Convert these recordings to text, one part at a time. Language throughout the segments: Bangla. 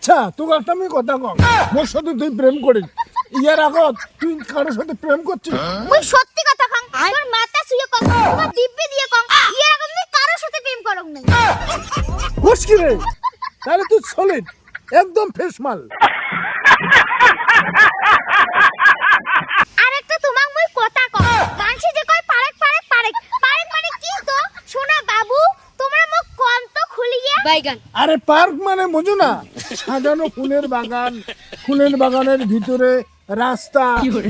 আচ্ছা তোকে একটা আমি কথা কম মোর সাথে তুই প্রেম করিস। ইয়ার আগত তুই কারোর সাথে প্রেম করছিস? মুই সত্যি কথা কং তোর মাথা শুয়ে কং তোমার দিব্যি দিয়ে কং ইয়ে রকম মুই কারোর সাথে প্রেম করং নাই। মুশকি রে? তাহলে তুই সলিড একদম ফ্রেশ মাল। আর একটা তোমাক মুই কথা কং মানসি যে কয় পারেক পারেক পারেক। পারেক মানে কি তো সোনা বাবু তোমরা মুখ কম তো খুলিয়ে বাইগান। আরে পার্ক মানে বোঝো না সাজানো ফুলের বাগান ফুলের বাগানের ভিতরে রাস্তা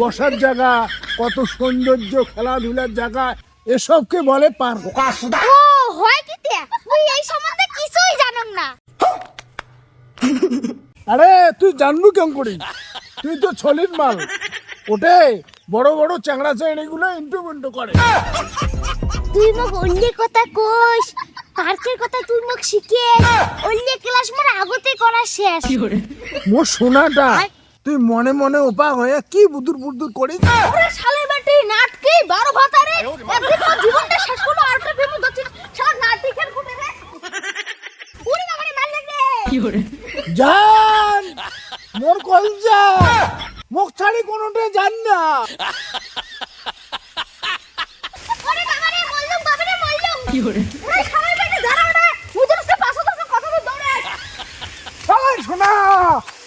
বসার জায়গা কত সৌন্দর্য খেলাধুলার জায়গা এসবকে বলে পার্ক। হয় কি এই সম্বন্ধে কিছুই জানং না। আরে তুই জানবি কেমন করি? তুই তো ছলির মাল। ওটে বড় বড় চ্যাংড়া চ্যাংড়িগুলো ইন্টু করে। তুই মোক অন্য কথা কোস পার্কের কথা তুই মোক শিখে অন্য ক্লাস মোর আগতে করা শেষ। মোর সোনাটা তুই মনে মনে ওপাক হয়ে কি বুদুর বুদুর করিস? ওরে শালের বাটি নাটকে বারো ভাতারে জীবনটা শেষ করল আর একটা প্রেম দচ্ছিস শালা নাটকের কুটে রে। মানে মার লাগে জান মোর কলজা। মুখ ছাড়ি কোনোটা জান না। ওরে বাবা রে মল্লুম বাবা রে মল্লুম। কি ওরে ওরে শালের বাটি ধরা ওরে মুজুর সে পাশে তো কথা তো দৌড়ে সবাই শোনা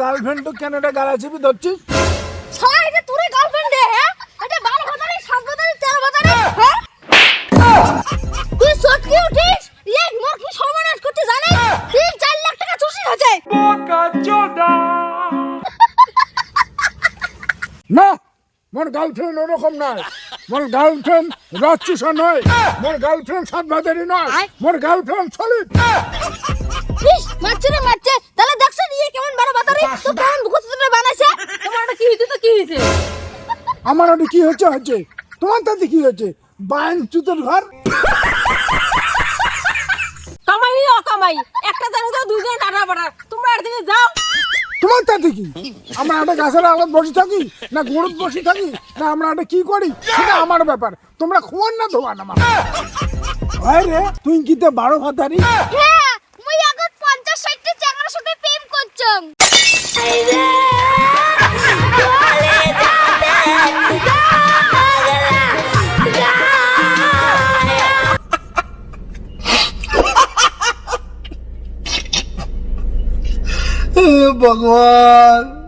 গার্লফ্রেন্ড তো কেনাডা গালা চিপি ধরছিস? শালা এটা তোরে গার্লফ্রেন্ড রে হ্যাঁ? এটা বারো ভাতারে সাত ভাতারে তেরো ভাতারে হ্যাঁ? তুই সটকে উঠিস? ইয়ে মোর কি সর্বনাশ করতে জানিস? তিন চার লাখ টাকা চুষি হয়েছে। না মোর গার্লফ্রেন্ড ওরকম নয়। মোর গার্লফ্রেন্ড রাজচুষা নয়। মোর গার্লফ্রেন্ড সাত ভাতারি নয়। মোর গার্লফ্রেন্ড সলিড আমার ওটা কি হচ্ছে হচ্ছে? তোমার তাতে কি হচ্ছে? বায়ন চুতের ঘর? কামাই অকামাই একটা জানি তো দুইজন টাটা পাড়া তোমরা একদিকে যাও। তোমার তাতে কি? আমরা একটা গাছের আলাদ বসে থাকি? না গরুত বসে থাকি? না আমরা একটা কি করি? সেটা আমার ব্যাপার। তোমরা খোয়ান না ধোয়ান আমার হয় রে তুই কি তো বারো ভাতারি? হ্যাঁ মুই আগত 50 60 চ্যাংড়ার সাথে প্রেম করছম ભગવાન.